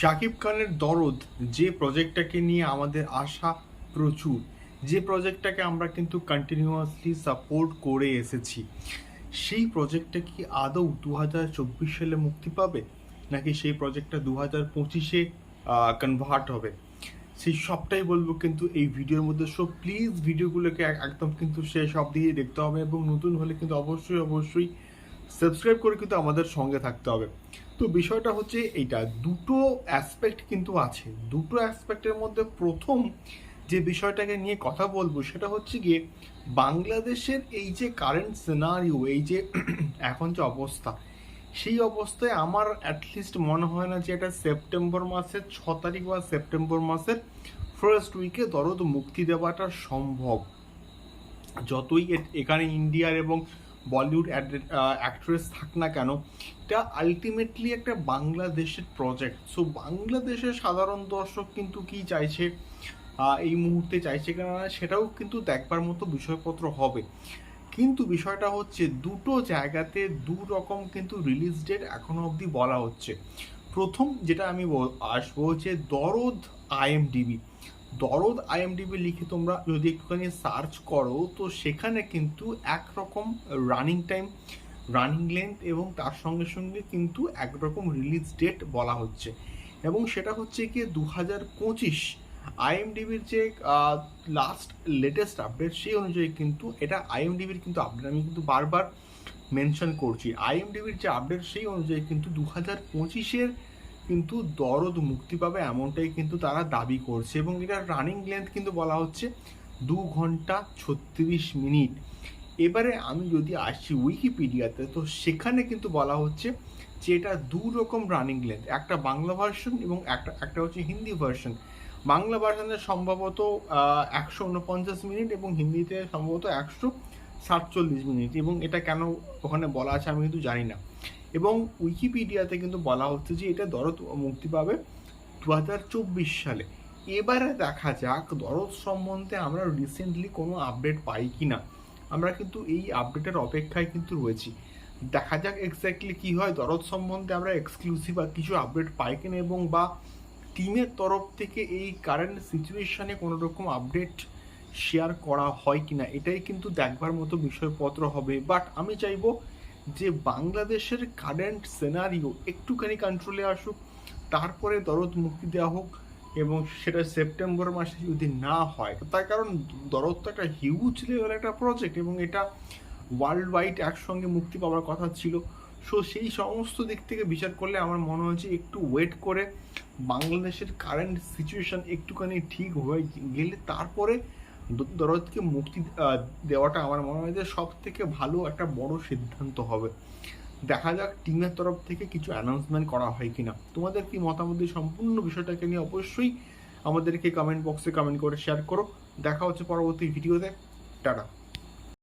শাকিব খানের দরদ যে প্রজেক্টটাকে নিয়ে আমাদের আশা প্রচুর, যে প্রজেক্টটাকে আমরা কিন্তু কন্টিনিউয়াসলি সাপোর্ট করে এসেছি, সেই প্রজেক্টটা কি আদৌ দু হাজার চব্বিশ সালে মুক্তি পাবে? নাকি সেই প্রজেক্টটা দু হাজার পঁচিশে কনভার্ট হবে? সেই সবটাই বলব কিন্তু এই ভিডিওর মধ্যে। সো প্লিজ ভিডিওগুলোকে একদম কিন্তু শেষ সব দিয়ে দেখতে হবে এবং নতুন হলে কিন্তু অবশ্যই অবশ্যই সাবস্ক্রাইব করে কিন্তু আমাদের সঙ্গে থাকতে হবে। তো বিষয়টা হচ্ছে এইটা, দুটো অ্যাসপেক্ট কিন্তু আছে। দুটো অ্যাসপেক্টের মধ্যে প্রথম যে বিষয়টাকে নিয়ে কথা বলব সেটা হচ্ছে গিয়ে বাংলাদেশের এই যে কারেন্ট সিনারিও এই যে এখন যে অবস্থা, সেই অবস্থায় আমার অ্যাটলিস্ট মনে হয় না যে এটা সেপ্টেম্বর মাসের ছ তারিখ বা সেপ্টেম্বর মাসের ফার্স্ট উইকে দরদ মুক্তি দেওয়াটা সম্ভব। যতই এখানে ইন্ডিয়ার এবং বলিউড অ্যাক্ট্রেস থাক না কেন, এটা আলটিমেটলি একটা বাংলাদেশের প্রজেক্ট সো বাংলাদেশের সাধারণ দর্শক কিন্তু কি চাইছে? এই মুহূর্তে চাইছে কেন সেটাও কিন্তু দেখবার মতো বিষয়পত্র হবে। কিন্তু বিষয়টা হচ্ছে, দুটো জায়গাতে দু রকম কিন্তু রিলিজ ডেট এখনও অবধি বলা হচ্ছে। প্রথম যেটা আমি আসব যে দরদ আইএমডিবি দরদ আইএমডিবি লিখে তোমরা যদি একটুখানি সার্চ করো, তো সেখানে কিন্তু একরকম রানিং টাইম রানিং লেন্থ এবং তার সঙ্গে সঙ্গে কিন্তু একরকম রিলিজ ডেট বলা হচ্ছে। এবং সেটা হচ্ছে কি দু হাজার পঁচিশ আইএমডিবির যে লাস্ট লেটেস্ট আপডেট সেই অনুযায়ী কিন্তু এটা আইএমডিবির কিন্তু আপডেট আমি কিন্তু বারবার মেনশন করছি আইএমডিবির যে আপডেট সেই অনুযায়ী কিন্তু দু হাজার পঁচিশের কিন্তু দরদ মুক্তি পাবে এমনটাই কিন্তু তারা দাবি করছে এবং এটার রানিং লেন্থ কিন্তু বলা হচ্ছে দু ঘণ্টা ছত্রিশ মিনিট। এবারে আমি যদি আসছি উইকিপিডিয়াতে তো সেখানে কিন্তু বলা হচ্ছে যে এটা দু রকম রানিং লেন্থ একটা বাংলা ভার্সন এবং একটা একটা হচ্ছে হিন্দি ভার্সন বাংলা ভার্সনে সম্ভবত একশো উনপঞ্চাশ মিনিট এবং হিন্দিতে সম্ভবত একশো সাতচল্লিশ মিনিট এবং এটা কেন ওখানে বলা আছে আমি কিন্তু জানি না। এবং উইকিপিডিয়াতে কিন্তু বলা হচ্ছে যে এটা দরদ মুক্তি পাবে দু হাজার চব্বিশ সালে। এবারে দেখা যাক দরদ সম্বন্ধে আমরা রিসেন্টলি কোনো আপডেট পাই কি না আমরা কিন্তু এই আপডেটের অপেক্ষায় কিন্তু রয়েছি। দেখা যাক এক্স্যাক্টলি কি হয়, দরদ সম্বন্ধে আমরা এক্সক্লুসিভ আর কিছু আপডেট পাই কিনা এবং বা টিমের তরফ থেকে এই কারেন্ট সিচুয়েশনে কোনো রকম আপডেট শেয়ার করা হয় কিনা, এটাই কিন্তু দেখবার মতো বিষয়পত্র হবে। বাট আমি চাইব যে বাংলাদেশের কারেন্ট সিনারিও একটুখানি কন্ট্রোলে আসুক, তারপরে দরদ মুক্তি দেওয়া হোক এবং সেটা সেপ্টেম্বর মাসে যদি না হয়, তার কারণ দরদ তো একটা হিউজ লেভেল একটা প্রজেক্ট এবং এটা ওয়ার্ল্ড ওয়াইড একসঙ্গে মুক্তি পাওয়ার কথা ছিল। সো সেই সমস্ত দিক থেকে বিচার করলে আমার মনে হয়েছে একটু ওয়েট করে বাংলাদেশের কারেন্ট সিচুয়েশন একটুখানি ঠিক হয়ে গেলে তারপরে দরদকে মুক্তি দেওয়াটা আমার মনে হয় যে সব থেকে ভালো একটা বড় সিদ্ধান্ত হবে। দেখা যাক, টিমের তরফ থেকে কিছু অ্যানাউন্সমেন্ট করা হয় কিনা। তোমাদের কি মতামত সম্পূর্ণ বিষয়টাকে নিয়ে অবশ্যই আমাদেরকে কমেন্ট বক্সে কমেন্ট করে শেয়ার করো। দেখা হচ্ছে পরবর্তী ভিডিওতে টাটা।